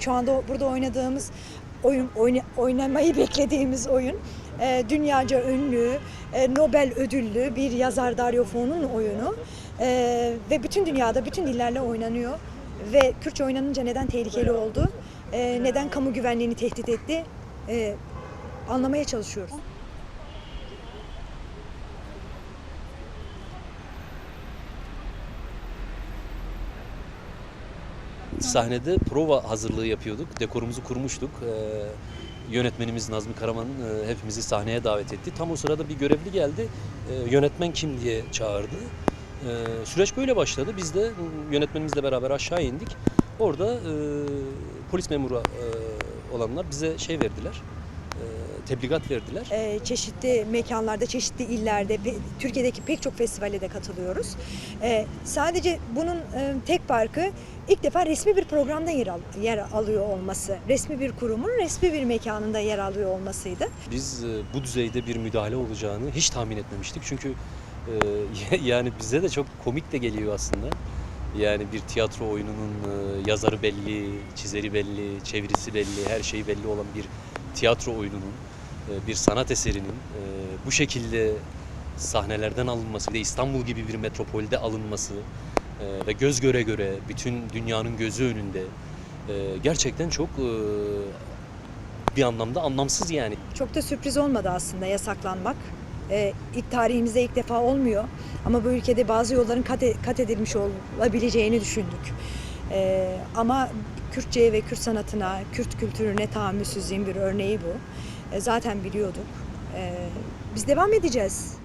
Şu anda burada oynadığımız oyun, oyna- oynamayı beklediğimiz oyun e, dünyaca ünlü, e, Nobel ödüllü bir yazar Dario Fo'nun oyunu. E, ve bütün dünyada bütün dillerle oynanıyor. Ve Kürtçe oynanınca neden tehlikeli oldu, e, neden kamu güvenliğini tehdit etti? E, anlamaya çalışıyoruz. Sahnede prova hazırlığı yapıyorduk. Dekorumuzu kurmuştuk. Ee, yönetmenimiz Nazmi Karaman e, hepimizi sahneye davet etti. Tam o sırada bir görevli geldi. Ee, yönetmen kim diye çağırdı. Ee, süreç böyle başladı. Biz de yönetmenimizle beraber aşağı indik. Orada e, polis memuru e, olanlar bize şey verdiler. Tebligat verdiler. E, çeşitli mekanlarda, çeşitli illerde, pe- Türkiye'deki pek çok festivale de katılıyoruz. E, sadece bunun e, tek farkı ilk defa resmi bir programda yer, al- yer alıyor olması. Resmi bir kurumun resmi bir mekanında yer alıyor olmasıydı. Biz e, bu düzeyde bir müdahale olacağını hiç tahmin etmemiştik. Çünkü e, yani bize de çok komik de geliyor aslında. Yani bir tiyatro oyununun e, yazarı belli, çizeri belli, çevirisi belli, her şeyi belli olan bir tiyatro oyununun, bir sanat eserinin e, bu şekilde sahnelerden alınması, bir de İstanbul gibi bir metropolde alınması e, ve göz göre göre bütün dünyanın gözü önünde e, gerçekten çok e, bir anlamda anlamsız yani. Çok da sürpriz olmadı aslında yasaklanmak. E, ilk tarihimizde ilk defa olmuyor. Ama bu ülkede bazı yolların e- kat edilmiş olabileceğini düşündük. E, ama Kürtçe'ye ve Kürt sanatına, Kürt kültürüne tahammülsüzlüğün bir örneği bu. E, zaten biliyorduk. E, biz devam edeceğiz.